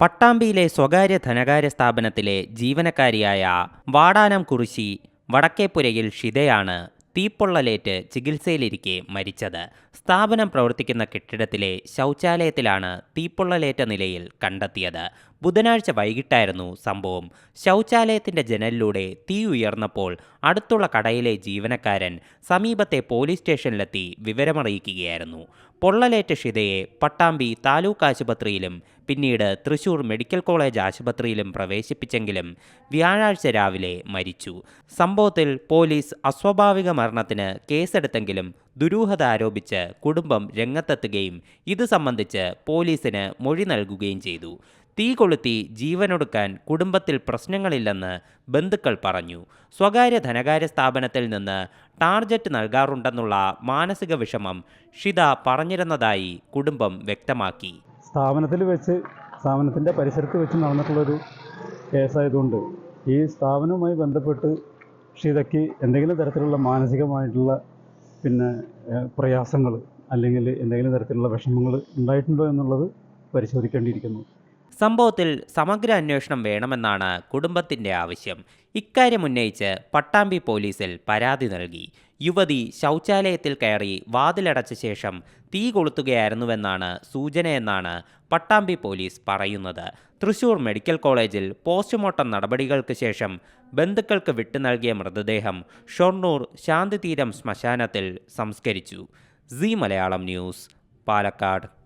പട്ടാമ്പിയിലെ സ്വകാര്യ ധനകാര്യ സ്ഥാപനത്തിലെ ജീവനക്കാരിയായ വാടാനം കുറിശി വടക്കേപ്പുരയിൽ ഷിതയാണ് തീപ്പൊള്ളലേറ്റ് ചികിത്സയിലിരിക്കെ മരിച്ചത്. സ്ഥാപനം പ്രവർത്തിക്കുന്ന കെട്ടിടത്തിലെ ശൗചാലയത്തിലാണ് തീപ്പൊള്ളലേറ്റ നിലയിൽ കണ്ടെത്തിയത്. ബുധനാഴ്ച വൈകിട്ടായിരുന്നു സംഭവം. ശൗചാലയത്തിന്റെ ജനലിലൂടെ തീ ഉയർന്നപ്പോൾ അടുത്തുള്ള കടയിലെ ജീവനക്കാരൻ സമീപത്തെ പോലീസ് സ്റ്റേഷനിലെത്തി വിവരമറിയിക്കുകയായിരുന്നു. പൊള്ളലേറ്റ ഷിതയെ പട്ടാമ്പി താലൂക്ക് ആശുപത്രിയിലും പിന്നീട് തൃശൂർ മെഡിക്കൽ കോളേജ് ആശുപത്രിയിലും പ്രവേശിപ്പിച്ചെങ്കിലും വ്യാഴാഴ്ച രാവിലെ മരിച്ചു. സംഭവത്തിൽ പോലീസ് അസ്വാഭാവിക മരണത്തിന് കേസെടുത്തെങ്കിലും ദുരൂഹത ആരോപിച്ച് കുടുംബം രംഗത്തെത്തുകയും ഇത് സംബന്ധിച്ച് പോലീസിന് മൊഴി നൽകുകയും ചെയ്തു. തീ കൊളുത്തി ജീവനൊടുക്കാൻ കുടുംബത്തിൽ പ്രശ്നങ്ങളില്ലെന്ന് ബന്ധുക്കൾ പറഞ്ഞു. സ്വകാര്യ ധനകാര്യ സ്ഥാപനത്തിൽ നിന്ന് ടാർജറ്റ് നൽകാറുണ്ടെന്നുള്ള മാനസിക വിഷമം ഷിത പറഞ്ഞിരുന്നതായി കുടുംബം വ്യക്തമാക്കി. സ്ഥാപനത്തിൽ വെച്ച് സ്ഥാപനത്തിന്റെ പരിസരത്ത് വെച്ച് നടന്നിട്ടുള്ളൊരു കേസായതുകൊണ്ട് ഈ സ്ഥാപനവുമായി ബന്ധപ്പെട്ട് ഷിതയ്ക്ക് എന്തെങ്കിലും തരത്തിലുള്ള മാനസികമായിട്ടുള്ള പിന്നെ പ്രയാസങ്ങൾ അല്ലെങ്കിൽ എന്തെങ്കിലും തരത്തിലുള്ള വിഷമങ്ങൾ ഉണ്ടായിട്ടുണ്ടോ എന്നുള്ളത് പരിശോധിക്കേണ്ടിയിരിക്കുന്നു. സംഭവത്തിൽ സമഗ്ര അന്വേഷണം വേണമെന്നാണ് കുടുംബത്തിന്റെ ആവശ്യം. ഇക്കാര്യം ഉന്നയിച്ച് പട്ടാമ്പി പോലീസിൽ പരാതി നൽകി. യുവതി ശൗചാലയത്തിൽ കയറി വാതിലടച്ച ശേഷം തീ കൊളുത്തുകയായിരുന്നുവെന്നാണ് സൂചനയെന്നാണ് പട്ടാമ്പി പോലീസ് പറയുന്നത്. തൃശൂർ മെഡിക്കൽ കോളേജിൽ പോസ്റ്റ്മോർട്ടം നടപടികൾക്ക് ശേഷം ബന്ധുക്കൾക്ക് വിട്ടു നൽകിയ മൃതദേഹം ഷൊർണൂർ ശാന്തിതീരം ശ്മശാനത്തിൽ സംസ്കരിച്ചു. C Malayalam news Palakkad.